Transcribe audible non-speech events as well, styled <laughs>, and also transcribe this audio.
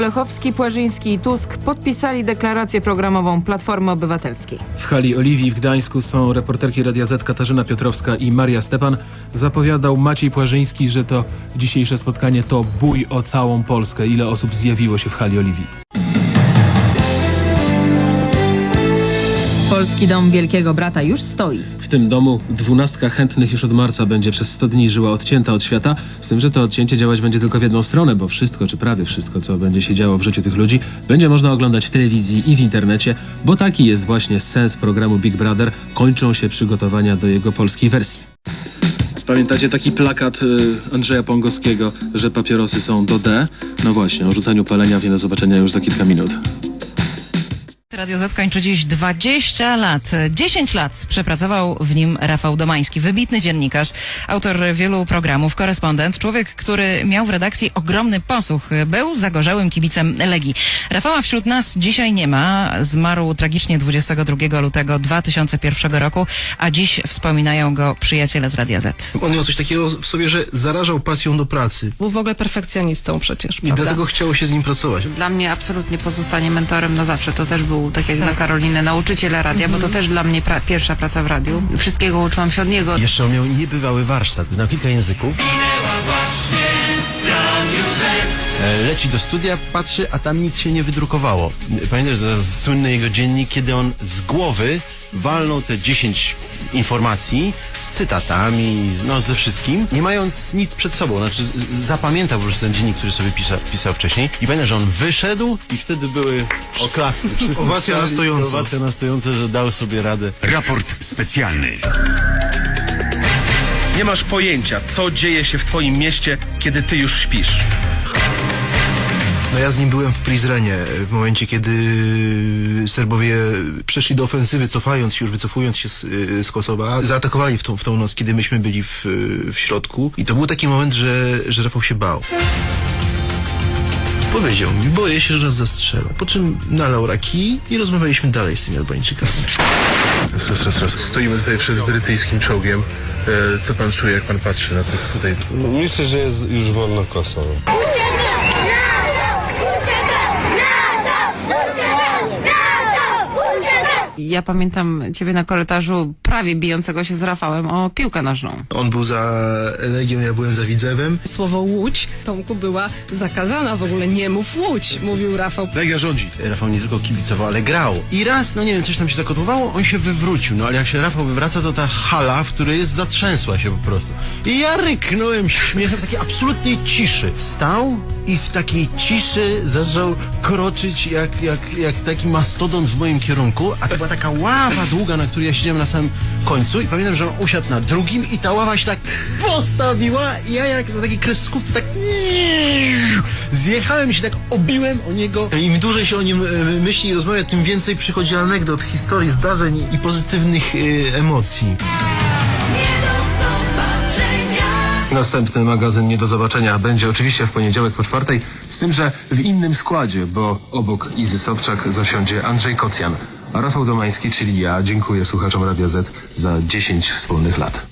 Olechowski, Płażyński i Tusk podpisali deklarację programową Platformy Obywatelskiej. W hali Oliwii w Gdańsku są reporterki Radia Z Katarzyna Piotrowska i Maria Stepan. Zapowiadał Maciej Płażyński, że to dzisiejsze spotkanie to bój o całą Polskę. Ile osób zjawiło się w hali Oliwii? Polski Dom Wielkiego Brata już stoi. W tym domu dwunastka chętnych już od marca będzie przez 100 dni żyła odcięta od świata, z tym, że to odcięcie działać będzie tylko w jedną stronę, bo wszystko, czy prawie wszystko, co będzie się działo w życiu tych ludzi, będzie można oglądać w telewizji i w internecie, bo taki jest właśnie sens programu Big Brother. Kończą się przygotowania do jego polskiej wersji. Pamiętacie taki plakat y, Andrzeja Pongowskiego, że papierosy są do D? No właśnie, o rzucaniu palenia wiele zobaczenia już za kilka minut. Radio Z kończy dziś 20 lat. 10 lat przepracował w nim Rafał Domański, wybitny dziennikarz, autor wielu programów, korespondent, człowiek, który miał w redakcji ogromny posłuch. Był zagorzałym kibicem Legii. Rafała wśród nas dzisiaj nie ma. Zmarł tragicznie 22 lutego 2001 roku, a dziś wspominają go przyjaciele z Radia Z. On miał coś takiego w sobie, że zarażał pasją do pracy. Był w ogóle perfekcjonistą przecież, I prawda? dlatego chciało się z nim pracować. Dla mnie absolutnie pozostanie mentorem na zawsze. To też był, tak jak dla Karoliny, nauczyciel radia, bo to też dla mnie pra- pierwsza praca w radiu. Wszystkiego uczyłam się od niego. Jeszcze on miał niebywały warsztat, znał kilka języków. E, Leci do studia, patrzy, a tam nic się nie wydrukowało. Pamiętasz że słynny jego dziennik, kiedy on z głowy walnął te 10 informacji z cytatami, z- no ze wszystkim, nie mając nic przed sobą. Znaczy z- zapamiętał po prostu ten dziennik, który sobie pisa, pisał wcześniej. I pamiętam, że on wyszedł i wtedy były oklaski. <laughs> Wszyscy Owacja stali, na stojąco. Owacja na stojąco, że dał sobie radę. Raport specjalny. Nie masz pojęcia, co dzieje się w twoim mieście, kiedy ty już śpisz. Ja z nim byłem w Prizrenie w momencie, kiedy Serbowie przeszli do ofensywy, cofając się, już wycofując się z, y, z Kosowa. Zaatakowali w tą, w tą noc, kiedy myśmy byli w, w środku. I to był taki moment, że, że Rafał się bał. Powiedział mi, boję się, że nas zastrzelą. Po czym nalał raki i rozmawialiśmy dalej z tymi Albańczykami. Raz, raz, raz. Stoimy tutaj przed brytyjskim czołgiem. E, Co pan czuje, jak pan patrzy na tych tutaj... Myślę, że jest już wolno Kosowo. Ja pamiętam ciebie na korytarzu prawie bijącego się z Rafałem o piłkę nożną. On był za Legią, ja byłem za Widzewem. Słowo łódź, Tomku, była zakazana w ogóle. Nie mów łódź, mówił Rafał. Legia rządzi. Rafał nie tylko kibicował, ale grał. I raz, no nie wiem, coś tam się zakotłowało, on się wywrócił. No ale jak się Rafał wywraca, to ta hala, w której jest, zatrzęsła się po prostu. I ja ryknąłem śmiechem w takiej absolutnej ciszy. Wstał i w takiej ciszy zaczął kroczyć jak, jak, jak taki mastodon w moim kierunku, a to była taka ława długa, na której ja siedziałem na samym końcu i pamiętam, że on usiadł na drugim i ta ława się tak postawiła i ja jak na takiej kreskówce tak zjechałem się, tak obiłem o niego. Im dłużej się o nim e, myśli i rozmawia, tym więcej przychodzi anegdot, historii, zdarzeń i pozytywnych e, emocji. Następny magazyn Nie do zobaczenia będzie oczywiście w poniedziałek po czwartej, z tym, że w innym składzie, bo obok Izy Sobczak zasiądzie Andrzej Kocjan, Rafał Domański, czyli ja, dziękuję słuchaczom Radia Z za 10 wspólnych lat.